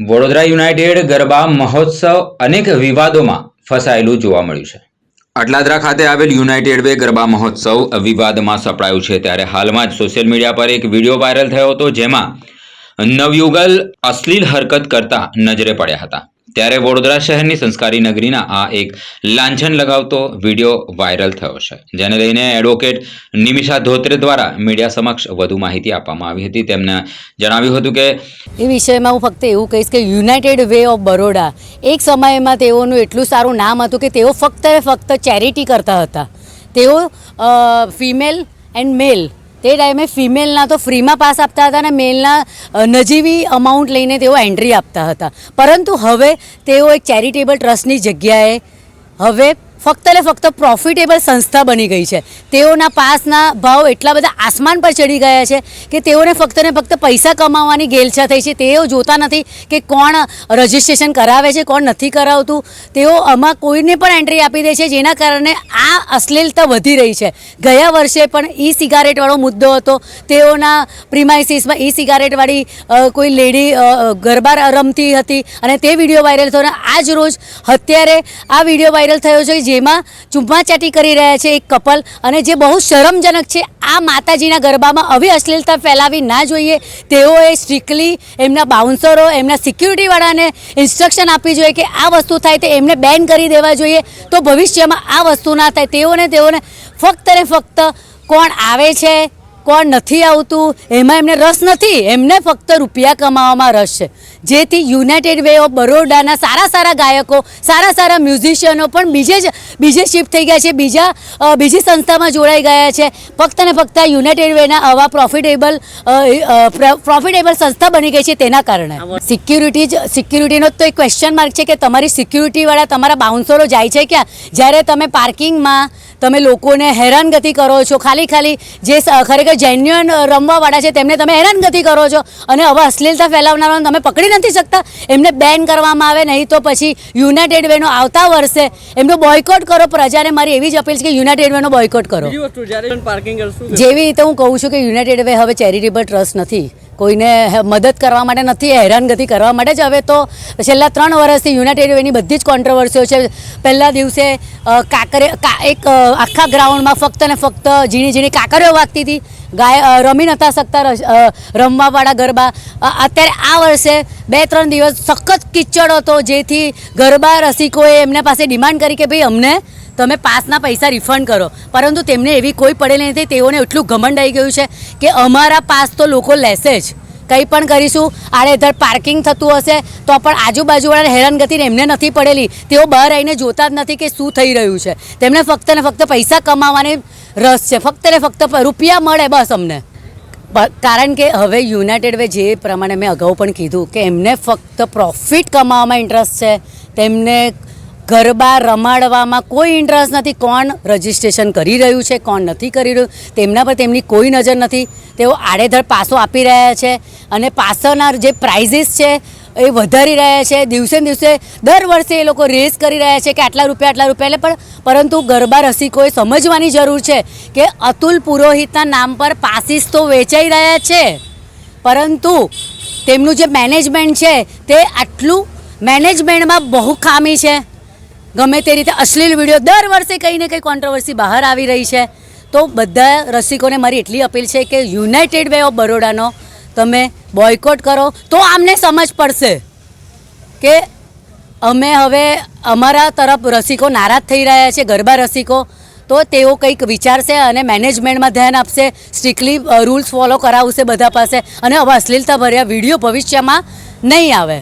Vadodara United garba મહોત્સવ અનેક વિવાદોમાં ફસાયેલું જોવા મળ્યું છે. અટલાદરા ખાતે આવેલ યુનાઇટેડ વે ગરબા મહોત્સવ વિવાદમાં સપડાયું છે. ત્યારે હાલમાં જ સોશિયલ મીડિયા પર એક વીડિયો વાયરલ થયો હતો જેમાં નવયુગલ અશ્લીલ હરકત કરતા નજરે પડ્યા હતા. ત્યારે વડોદરા શહેરની સંસ્કારી નગરીના આ એક લાંછન લગાવતો વીડિયો વાયરલ થયો છે, જેને લઈને એડવોકેટ નિમિષા ધોત્રે દ્વારા મીડિયા સમક્ષ વધુ માહિતી આપવામાં આવી હતી. તેમણે જણાવ્યું હતું કે, એ વિષયમાં હું ફક્ત એવું કહીશ કે યુનાઇટેડ વે ઓફ બરોડા એક સમયમાં તેઓનું એટલું સારું નામ હતું કે તેઓ ફક્ત ફક્ત ચેરિટી કરતા હતા. તેઓ ફિમેલ એન્ડ મેલ તે ટાઈમે ફિમેલના તો ફ્રીમાં પાસ આપતા હતા અને મેલના નજીવી અમાઉન્ટ લઈને તેઓ એન્ટ્રી આપતા હતા. પરંતુ હવે તેઓ એક ચેરિટેબલ ટ્રસ્ટની જગ્યાએ હવે ફક્ત ને ફક્ત પ્રોફિટેબલ સંસ્થા બની ગઈ છે. તેઓના પાસના ભાવ એટલા બધા આસમાન પર ચડી ગયા છે કે તેઓને ફક્ત ને ફક્ત પૈસા કમાવાની ગેલછા થઈ છે. તેઓ જોતા નથી કે કોણ રજિસ્ટ્રેશન કરાવે છે, કોણ નથી કરાવતું. તેઓ આમાં કોઈને પણ એન્ટ્રી આપી દે છે, જેના કારણે આ અશ્લીલતા વધી રહી છે. ગયા વર્ષે પણ ઈ સિગારેટવાળો મુદ્દો હતો. તેઓના પ્રિમાઇસીસમાં ઈ સિગારેટવાળી કોઈ લેડી ગરબા રમતી હતી. અને તે વીડિયો વાયરલ થયો આજ રોજ અત્યારે આ વીડિયો વાયરલ થયો છે જેમાં ચુમ્માચાટી કરી રહ્યા છે એક કપલ અને જે બહુ શરમજનક છે, આ માતાજીના ગરબામાં આવી અશ્લીલતા ફેલાવી ના જોઈએ. તેઓએ સ્ટ્રિકલી એમના બાઉન્સરો, એમના સિક્યુરિટીવાળાને ઇન્સ્ટ્રક્શન આપવી જોઈએ કે આ વસ્તુ થાય તે એમને બેન કરી દેવા જોઈએ. તો ભવિષ્યમાં આ વસ્તુ ના થાય. તેઓને તેઓને ફક્ત ને ફક્ત કોણ આવે છે? કોણ નથી આવતું એમાં એમને રસ નથી એમને ફક્ત રૂપિયા કમાવામાં રસ છે. જેથી યુનાઇટેડ વે ઓફ બરોડાના સારા સારા ગાયકો સારા સારા મ્યુઝિશિયનો પણ બીજે જ બીજે શિફ્ટ થઈ ગયા છે બીજા બીજી સંસ્થામાં જોડાઈ ગયા છે. ફક્ત ને ફક્ત યુનાઇટેડ વેના આવા પ્રોફિટેબલ પ્રોફિટેબલ સંસ્થા બની ગઈ છે તેના કારણે. સિક્યુરિટી જ સિક્યુરિટીનો તો એક ક્વેશ્ચન માર્ક છે કે તમારી સિક્યુરિટીવાળા તમારા બાઉન્સરો જાય છે ક્યાં? જ્યારે તમે પાર્કિંગમાં તમે લોકોને હેરાનગતિ કરો છો ખાલી ખાલી જે ખરેખર જેન્યુઅન રમવાવાળા છે તેમને તમે હેરાનગતિ કરો છો. અને હવે અશ્લીલતા ફેલાવનારાઓને તમે પકડી નથી શકતા. એમને બેન કરવામાં આવે નહીં તો પછી યુનાઇટેડ વેનો આવતા વર્ષે એમનો બોયકોટ કરો. પ્રજાને મારી એવી જ અપીલ છે કે યુનાઇટેડ વેનો બોયકોટ કરો. જેવી રીતે હું કહું છું કે યુનાઇટેડ વે હવે ચેરિટેબલ ટ્રસ્ટ નથી. કોઈને મદદ કરવા માટે નથી, હેરાનગતિ કરવા માટે જ. હવે તો છેલ્લા ત્રણ વર્ષથી યુનાઇટેડ વેની બધી જ કોન્ટ્રોવર્સીઓ છે. પહેલા દિવસે કાકરે એક આખા ગ્રાઉન્ડમાં ફક્ત ને ફક્ત ઝીણી ઝીણી કાકરીઓ વાગતી હતી. ગાય રમી નતા શકતા રમવાવાળા ગરબા. અત્યારે આ વર્ષે બે ત્રણ દિવસ સખત કિચડ હતો, જેથી ગરબા રસિકોએ એમના પાસે ડિમાન્ડ કરી કે ભાઈ અમને તમે પાસના પૈસા રિફંડ કરો. પરંતુ તેમને એવી કોઈ પડેલી નથી, તેઓને એટલું ઘમંડ આવી ગયું છે કે અમારા પાસ તો લોકો લેશે જ. કંઈ પણ કરીશું, આડેધડ પાર્કિંગ થતું હશે, તો પણ આજુબાજુવાળાને હેરાનગતિને એમને નથી પડેલી. તેઓ બહાર આવીને જોતા જ નથી કે શું થઈ રહ્યું છે. તેમને ફક્ત ને ફક્ત પૈસા કમાવાની રસ છે. ફક્ત ને ફક્ત રૂપિયા મળે બસ અમને. કારણ કે હવે યુનાઇટેડ વે જે પ્રમાણે મેં અગાઉ પણ કીધું કે એમને ફક્ત પ્રોફિટ કમાવામાં ઇન્ટરેસ્ટ છે. તેમને ગરબા રમાડવામાં કોઈ ઇન્ટરેસ્ટ નથી કોણ રજિસ્ટ્રેશન કરી રહ્યું છે, કોણ નથી કરી રહ્યું, તેમના પર તેમની કોઈ નજર નથી. તેઓ આડેધડ પાસો આપી રહ્યા છે અને પાસોના જે પ્રાઇઝીસ છે એ વધારી રહ્યા છે. દિવસે દિવસે દર વર્ષે એ લોકો રેસ કરી રહ્યા છે કે આટલા રૂપિયા આટલા રૂપિયા એટલે પણ પરંતુ ગરબા રસિકોએ સમજવાની જરૂર છે કે અતુલ પુરોહિતના નામ પર પાસીસ તો વેચાઈ રહ્યા છે. પરંતુ તેમનું જે મેનેજમેન્ટ છે તે આટલું મેનેજમેન્ટમાં બહુ ખામી છે. ગમે તે રીતે અશ્લીલ વીડિયો દર વર્ષે કંઈ ને કંઈ કોન્ટ્રોવર્સી બહાર આવી રહી છે. તો બધા રસિકોને મારી એટલી અપીલ છે કે યુનાઇટેડ વે ઓફ બરોડાનો તમે બોયકોટ કરો. તો આમને સમજ પડશે કે અમે હવે અમારા તરફ રસિકો નારાજ થઈ રહ્યા છે, ગરબા રસિકો. તો તેઓ કંઈક વિચારશે અને મેનેજમેન્ટમાં ધ્યાન આપશે, સ્ટ્રિક્ટલી રૂલ્સ ફોલો કરાવશે બધા પાસે. અને હવે અશ્લીલતા ભર્યા વીડિયો ભવિષ્યમાં નહીં આવે.